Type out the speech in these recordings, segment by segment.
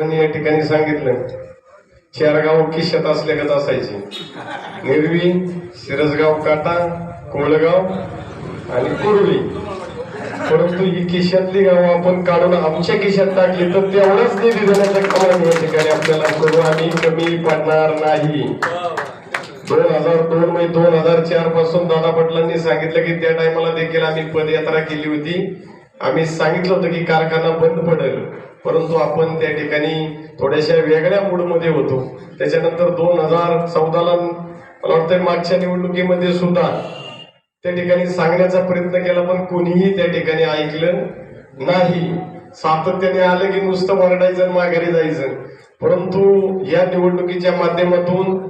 पण या ठिकाणी सांगितलं चारगाव किशत असल्यागत असायची निर्वी सिरसगाव काटा कोळगाव आणि कुर्वी. परंतु ही किशातली गाव आपण काढून आमच्या किशात टाकली तर तेवढंच निधी देण्याचं काम या ठिकाणी आपल्याला करू आम्ही कमी पडणार नाही. दोन हजार दोन मध्ये दोन हजार चारपासून दादा पाटलांनी सांगितलं की त्या टायमाला देखील आम्ही पदयात्रा केली होती. आम्ही सांगितलं होतं की कारखाना बंद पडेल. परंतु आपण त्या ठिकाणी थोड्याशा वेगळ्या मूडमध्ये होतो. त्याच्यानंतर दोन हजार चौदाला मला वाटतं मागच्या निवडणुकीमध्ये सुद्धा त्या ठिकाणी सांगण्याचा प्रयत्न केला पण कोणीही त्या ठिकाणी ऐकलं नाही. सातत्याने आलं की नुसतं वरडायचं माघारी जायचं. परंतु या निवडणुकीच्या माध्यमातून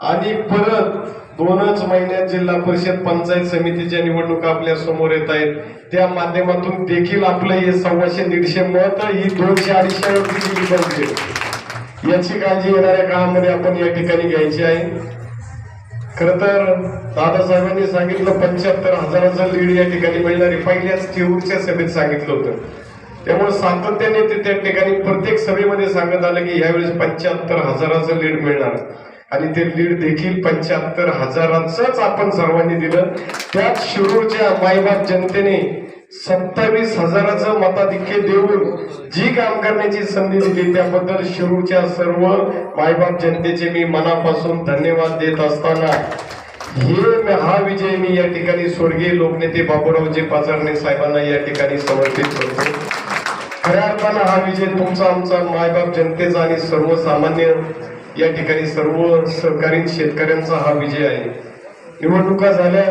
आणि परत दोनच महिन्यात जिल्हा परिषद पंचायत समितीच्या निवडणुका आपल्यासमोर येत आहेत. त्या माध्यमातून देखील आपलं हे सव्वाशे दीडशे मत ही दोनशे अडीचशे पाहिजे. याची काळजी येणाऱ्या काळामध्ये आपण या ठिकाणी घ्यायची आहे. खर तर दादासाहेबांनी सांगितलं पंच्याहत्तर हजाराचं लीड या ठिकाणी मिळणारी. पहिल्याच ठेवूच्या सभेत सांगितलं होतं. त्यामुळे सातत्याने ते त्या ठिकाणी प्रत्येक सभेमध्ये सांगत आलं की यावेळेस पंच्याहत्तर हजाराचं लीड मिळणार. आणि ते लीड देखील पंच्याहत्तर हजारांचंच आपण सर्वांनी दिलं. त्यात शिरूरच्या मायबाप जनतेने सत्तावीस हजाराचं मताधिक्य देऊन जी काम करण्याची संधी दिली त्याबद्दल शिरूरच्या सर्व मायबाप जनतेचे मी मनापासून धन्यवाद देत असताना हे हा विजय मी या ठिकाणी स्वर्गीय लोकनेते बाबूरावजी पाचारणे साहेबांना या ठिकाणी समर्पित करतो. खऱ्या अर्थानं हा विजय तुमचा आमचा मायबाप जनतेचा आणि सर्वसामान्य या ठिकाणी सर्व सहकारी शेतकऱ्यांचा हा विजय आहे. निवडणुका झाल्या